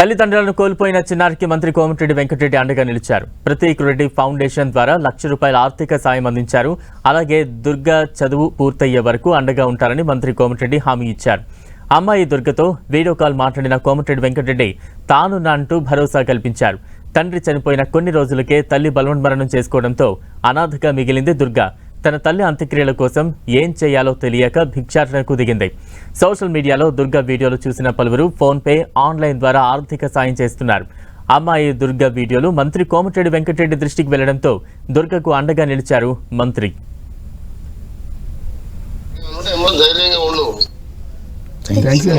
తల్లిదండ్రులను కోల్పోయిన చిన్నారికి మంత్రి కోమటిరెడ్డి వెంకటరెడ్డి అండగా నిలిచారు. ప్రతీక్ రెడ్డి ఫౌండేషన్ ద్వారా లక్ష రూపాయల ఆర్థిక సాయం అందించారు. అలాగే దుర్గా చదువు పూర్తయ్యే వరకు అండగా ఉంటారని మంత్రి కోమటిరెడ్డి హామీ ఇచ్చారు. అమ్మాయి దుర్గతో వీడియో కాల్ మాట్లాడిన కోమటిరెడ్డి వెంకటరెడ్డి తానున్నంటూ భరోసా కల్పించారు. తండ్రి చనిపోయిన కొన్ని రోజులకే తల్లి బలవన్మరణం చేసుకోవడంతో అనాథగా మిగిలింది దుర్గా. తన తల్లి అంత్యక్రియల కోసం ఏం చేయాలో తెలియక భిక్షాటనకు దిగింది. సోషల్ మీడియాలో దుర్గా వీడియోలు చూసిన పలువురు ఫోన్పే ఆన్లైన్ ద్వారా ఆర్థిక సాయం చేస్తున్నారు. అమ్మాయి దుర్గా వీడియోలు మంత్రి కోమటిరెడ్డి వెంకటరెడ్డి దృష్టికి వెళ్ళడంతో దుర్గకు అండగా నిలిచారు మంత్రి. ధైర్యంగా